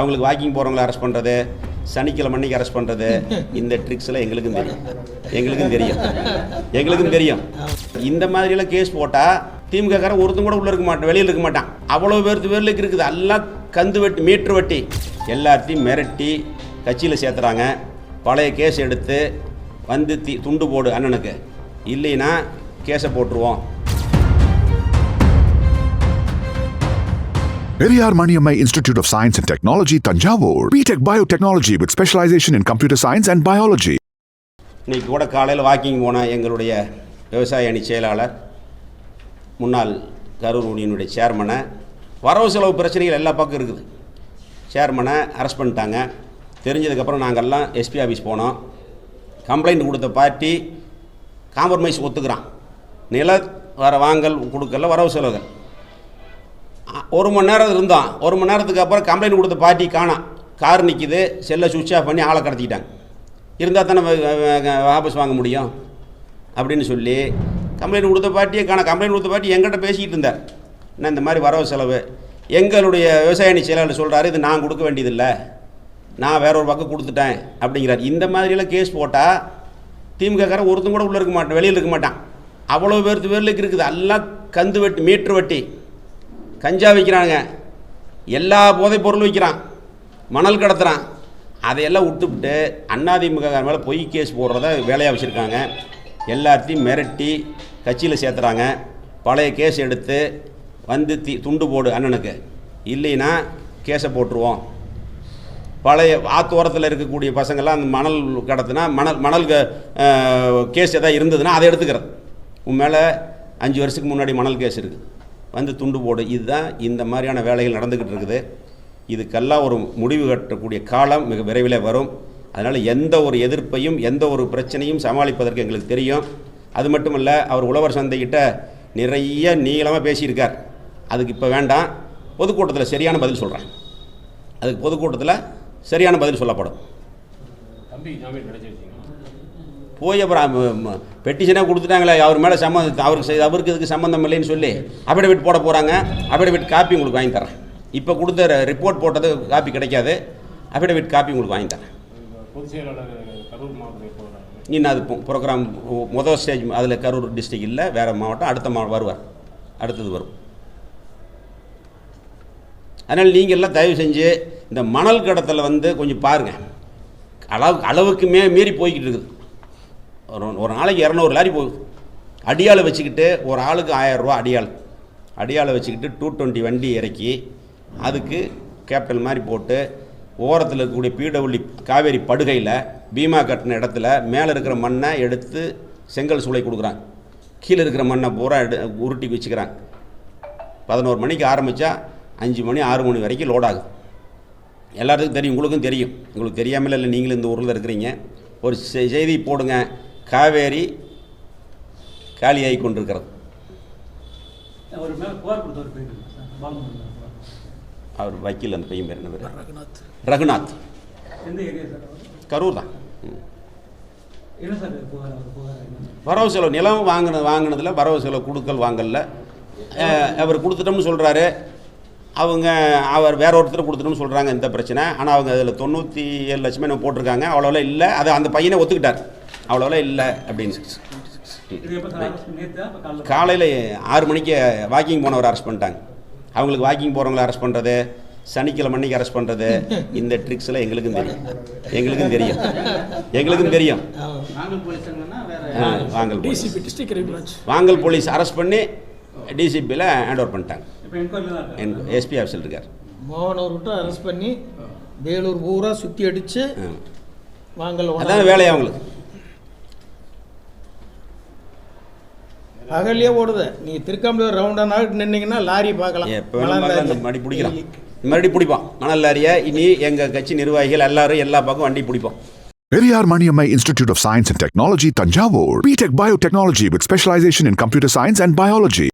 அவங்களுக்கு walking போகிறவங்கள arrest பண்ணுறது சனிக்கிழமை அன்னைக்கு அரெஸ்ட் பண்ணுறது இந்த ட்ரிக்ஸ்லாம் எங்களுக்கும் தெரியும். எங்களுக்கும் தெரியும். எங்களுக்கும் தெரியும். இந்த மாதிரியெல்லாம் கேஸ் போட்டால் திமுகக்காரன் ஒருத்தன் கூட உள்ளே இருக்க மாட்டான் வெளியில் இருக்க மாட்டான். அவ்வளோ பேருக்கு பேரில் இருக்குது. எல்லாம் கந்து வெட்டி மீட்ரு வெட்டி. எல்லாத்தையும் மிரட்டி கட்சியில் சேர்த்துறாங்க. பழைய கேஸ் எடுத்து வந்து தி துண்டு போடு அண்ணனுக்கு. இல்லைன்னா கேஸை போட்டுருவோம். Periyar Maniammai institute of science and technology Thanjavur B Tech biotechnology with specialization in computer science and biology இன்னைக்கு கூட காலையில் வாக்கிங் போன எங்களுடைய விவசாய அணி செயலாளர் முன்னாள் கரூர் யூனியனுடைய சேர்மனை வரவு செலவு பிரச்சனைகள் எல்லா பக்கம் இருக்குது. சேர்மனை அரெஸ்ட் பண்ணிட்டாங்க. தெரிஞ்சதுக்கப்புறம் நாங்கள்லாம் எஸ்பி ஆஃபீஸ் போனோம். கம்ப்ளைண்ட் கொடுத்த பார்ட்டி காம்ப்ரமைஸ் ஒத்துக்கிறான். நில வர வாங்கல் கொடுக்கல வரவு செலவுகள். ஒரு மணி நேரம் இருந்தான். ஒரு மணி நேரத்துக்கு அப்புறம் கம்ப்ளைண்ட் கொடுத்த பார்ட்டி காணோம் கார் நிற்கிது செல்லை சுவிட்ச் ஆஃப் பண்ணி ஆளை கடத்திக்கிட்டாங்க இருந்தால் தானே வாபஸ் வாங்க முடியும்? அப்படின்னு சொல்லி கம்ப்ளைண்ட் கொடுத்த பார்ட்டியை காண. கம்ப்ளைண்ட் கொடுத்த பார்ட்டி எங்கிட்ட பேசிக்கிட்டு இருந்தார். என்ன இந்த மாதிரி வரவு செலவு? எங்களுடைய விவசாயணி செயலாளர் சொல்கிறாரு இது நான் கொடுக்க வேண்டியதில்லை. நான் வேற ஒரு பக்கம் கொடுத்துட்டேன் அப்படிங்கிறார். இந்த மாதிரியெல்லாம் கேஸ் போட்டால் திமுகக்காரன் ஒருத்தன் கூட உள்ளே இருக்க மாட்டான் வெளியில் இருக்க மாட்டான். அவ்வளோ பேருக்கு பேர்லுக்கு இருக்குது. எல்லாம் கந்து வெட்டி மீட்ரு வெட்டி. கஞ்சா விற்கிறானுங்க எல்லா போதைப் பொருளும் விற்கிறான் மணல் கடத்துகிறான் அதையெல்லாம் விட்டுவிட்டு அண்ணாதிமுக மேலே பொய் கேஸ் போடுறத வேலையாக வச்சுருக்காங்க. எல்லாத்தையும் மிரட்டி கட்சியில் சேர்த்துறாங்க. பழைய கேஸ் எடுத்து வந்து தி துண்டு போடு அண்ணனுக்கு. இல்லைன்னா கேஸை போட்டுருவோம். பழைய ஆத்தோரத்தில் இருக்கக்கூடிய பசங்கள்லாம் அந்த மணல் கடத்தினா மணல் மணல் கேஸ் எதாவது இருந்ததுன்னா அதை எடுத்துக்கிறது. உன் மேலே அஞ்சு வருஷத்துக்கு முன்னாடி மணல் கேஸ் இருக்குது வந்து துண்டு போடு. இதுதான் இந்த மாதிரியான வேலைகள் நடந்துக்கிட்டு இருக்குது. இதுக்கெல்லாம் ஒரு முடிவு கட்டக்கூடிய காலம் மிக விரைவில் வரும். அதனால் எந்த ஒரு எதிர்ப்பையும் எந்த ஒரு பிரச்சனையும் சமாளிப்பதற்கு எங்களுக்கு தெரியும். அது மட்டும் இல்லை அவர் உழவர் சந்தைகிட்ட நிறைய நீளமாக பேசியிருக்கார். அதுக்கு இப்போ வேண்டாம். பொதுக்கூட்டத்தில் சரியான பதில் சொல்கிறேன் அதுக்கு பொதுக்கூட்டத்தில் சரியான பதில் சொல்லப்படும். தம்பி ஜாமீன் கிடைச்சி போய் அப்புறம் பெட்டிஷனாக கொடுத்துட்டாங்களே அவர் மேலே சம்மந்தம் அவருக்கு அவருக்கு இதுக்கு சம்மந்தம் இல்லைன்னு சொல்லி அபிடவிட் போட போகிறாங்க அபிடவிட் காப்பி உங்களுக்கு வாங்கி தரேன். இப்போ கொடுத்த ரிப்போர்ட் போட்டது காப்பி கிடைக்காது. அபிடவிட் காப்பி உங்களுக்கு வாங்கி தரேன். இன்னும் அது ப்ரோக்ராம் முதல் ஸ்டேஜ் அதில் கரூர் டிஸ்ட்ரிக்ட் இல்லை வேறு மாவட்டம் அடுத்த மா வருவார். அடுத்தது வரும். அதனால் நீங்கள் எல்லாம் தயவு செஞ்சு இந்த மணல் கடத்தலை வந்து கொஞ்சம் பாருங்கள் அளவு அளவுக்கு மே மீறி போய்கிட்டு இருக்குது. ஒரு நாளைக்கு இரநூறு லாரி போகுது. அடியாளை வச்சுக்கிட்டு ஒரு ஆளுக்கு ஆயிரம் அடியாள். அடியாளை வச்சுக்கிட்டு டூ டுவெண்ட்டி வண்டி இறக்கி அதுக்கு கேபிட்டல் மாதிரி போட்டு ஓரத்தில் இருக்கக்கூடிய பிடபிள்யூ காவேரி படுகையில் பீமா கட்டின இடத்துல மேலே இருக்கிற மண்ணை எடுத்து செங்கல் சூளை கொடுக்குறாங்க. கீழே இருக்கிற மண்ணை பூரா எடு உருட்டி வச்சுக்கிறாங்க. பதினோரு மணிக்கு ஆரம்பித்தா அஞ்சு மணி ஆறு மணி வரைக்கும் லோட் ஆகுது. எல்லாத்துக்கும் தெரியும் உங்களுக்கும் தெரியும். உங்களுக்கு தெரியாமல் இல்லை நீங்களும் இந்த ஊரில் இருக்கிறீங்க. ஒரு செ- செய்தி போடுங்க. காவேரி காலியாகி கொண்டிருக்கிறது அவர் வக்கீல் அந்த பையன் பேர் என்ன பேர்? ரகுநாத். எந்த ஏரியா சார் அவர்? கரூர் தான்? வரவு செலவு நிலம் வாங்கின வாங்கினதில் வரவு செலவு கொடுக்கல் வாங்கல அவர் கொடுத்துட்டோம்னு சொல்கிறாரு அவங்க அவர் வேற ஒருத்தர் கொடுத்துட்டோம்னு சொல்கிறாங்க இந்த பிரச்சனை. ஆனால் அவங்க அதில் தொண்ணூற்றி ஏழு லட்சமே நம்ம போட்டிருக்காங்க. அவ்வளோலாம் இல்லை. அது அந்த பையனை ஒத்துக்கிட்டார். அவ்வளோலாம் இல்லை அப்படின்னு காலையில் ஆறு மணிக்கு வாக்கிங் போனவர் அரெஸ்ட் பண்ணிட்டாங்க. அவங்களுக்கு வாக்கிங் போகிறவங்கள அரெஸ்ட் பண்ணுறது சனிக்கிழமை அன்னைக்கு அரெஸ்ட் பண்ணுறது இந்த ட்ரிக்ஸ்லாம் எங்களுக்கும் தெரியும். எங்களுக்கும் தெரியும். எங்களுக்கும் தெரியும். வாங்கல் போலீஸ் வாங்கல் போலீஸ். அரெஸ்ட் பண்ணி டிசிபியில் ஹேண்ட் ஓவர் பண்ணிட்டாங்க. எஸ்பி ஆஃபீஸில் இருக்கார். மோகன் அவர்கிட்ட அரெஸ்ட் பண்ணி வேலூர் பூரா சுற்றி அடித்து. வாங்கல் அதான் வேலையை அவங்களுக்கு பகல்லே ஓடுது நீங்கள் திருக்காம்பலூர் ரவுண்டான நின்னீங்கன்னா லாரி பார்க்கலாம் மறுபடி பிடிக்கிறான் மறுபடி பிடிப்போம் மணல் லாரியை இனி எங்கள் கட்சி நிர்வாகிகள் எல்லாரும் எல்லா பக்கம் வண்டி பிடிப்போம் Periyar Maniammai Institute of Science and Technology, Tanjavur. BTech Biotechnology with specialization in computer science and biology.